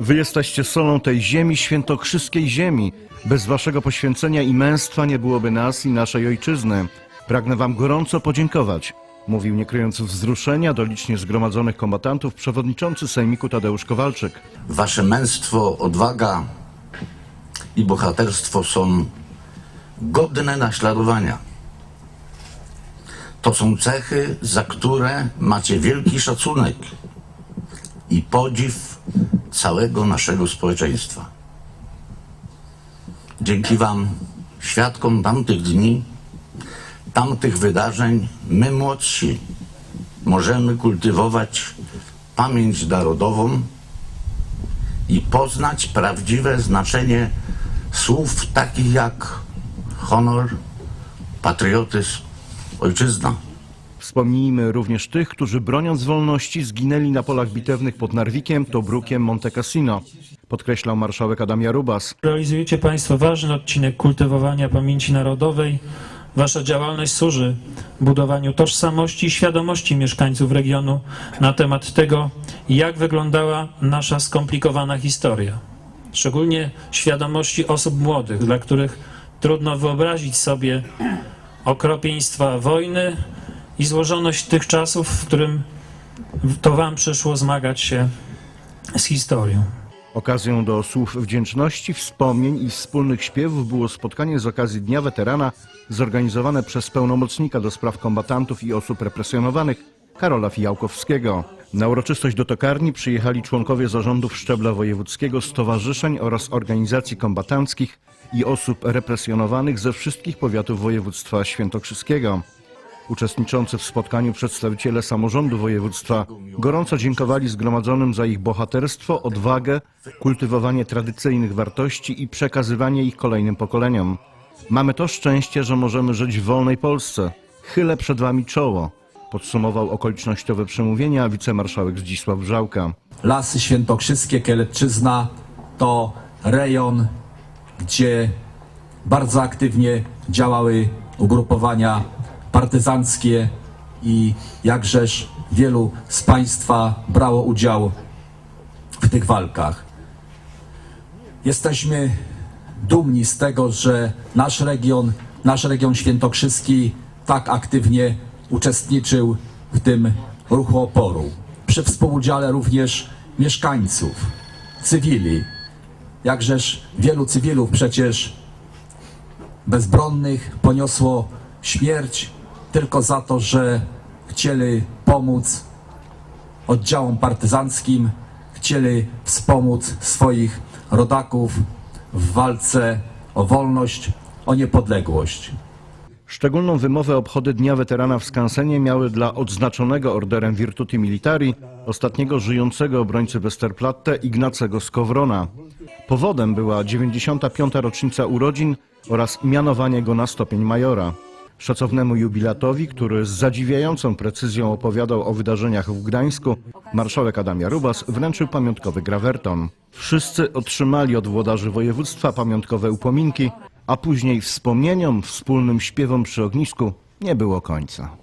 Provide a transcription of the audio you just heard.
Wy jesteście solą tej ziemi, świętokrzyskiej ziemi. Bez waszego poświęcenia i męstwa nie byłoby nas i naszej ojczyzny. Pragnę wam gorąco podziękować. Mówił nie kryjąc wzruszenia do licznie zgromadzonych kombatantów przewodniczący Sejmiku Tadeusz Kowalczyk. Wasze męstwo, odwaga i bohaterstwo są godne naśladowania. To są cechy, za które macie wielki szacunek i podziw całego naszego społeczeństwa. Dzięki Wam, świadkom tamtych dni, tamtych wydarzeń, my młodsi możemy kultywować pamięć narodową i poznać prawdziwe znaczenie słów takich jak honor, patriotyzm, ojczyzna. Wspomnijmy również tych, którzy broniąc wolności zginęli na polach bitewnych pod Narwikiem, Tobrukiem, Monte Cassino. Podkreślał marszałek Adam Jarubas. Realizujecie Państwo ważny odcinek kultywowania pamięci narodowej. Wasza działalność służy budowaniu tożsamości i świadomości mieszkańców regionu na temat tego, jak wyglądała nasza skomplikowana historia. Szczególnie świadomości osób młodych, dla których trudno wyobrazić sobie okropieństwa wojny i złożoność tych czasów, w którym to Wam przyszło zmagać się z historią. Okazją do słów wdzięczności, wspomnień i wspólnych śpiewów było spotkanie z okazji Dnia Weterana zorganizowane przez pełnomocnika do spraw kombatantów i osób represjonowanych Karola Fijałkowskiego. Na uroczystość do tokarni przyjechali członkowie zarządów szczebla wojewódzkiego, stowarzyszeń oraz organizacji kombatanckich i osób represjonowanych ze wszystkich powiatów województwa świętokrzyskiego. Uczestniczący w spotkaniu przedstawiciele samorządu województwa gorąco dziękowali zgromadzonym za ich bohaterstwo, odwagę, kultywowanie tradycyjnych wartości i przekazywanie ich kolejnym pokoleniom. Mamy to szczęście, że możemy żyć w wolnej Polsce. Chylę przed wami czoło, podsumował okolicznościowe przemówienia wicemarszałek Zdzisław Wrzałka. Lasy Świętokrzyskie, Kielecczyzna to rejon, gdzie bardzo aktywnie działały ugrupowania partyzanckie i jakżeż wielu z Państwa brało udział w tych walkach. Jesteśmy dumni z tego, że nasz region, nasz region świętokrzyski tak aktywnie uczestniczył w tym ruchu oporu. Przy współudziale również mieszkańców, cywili. Jakżeż wielu cywilów przecież bezbronnych poniosło śmierć tylko za to, że chcieli pomóc oddziałom partyzanckim, chcieli wspomóc swoich rodaków w walce o wolność, o niepodległość. Szczególną wymowę obchody Dnia Weterana w Skansenie miały dla odznaczonego orderem Virtuti Militari ostatniego żyjącego obrońcy Westerplatte Ignacego Skowrona. Powodem była 95. rocznica urodzin oraz mianowanie go na stopień majora. Szacownemu jubilatowi, który z zadziwiającą precyzją opowiadał o wydarzeniach w Gdańsku, marszałek Adam Jarubas wręczył pamiątkowy grawerton. Wszyscy otrzymali od włodarzy województwa pamiątkowe upominki, a później wspomnieniom, wspólnym śpiewom przy ognisku nie było końca.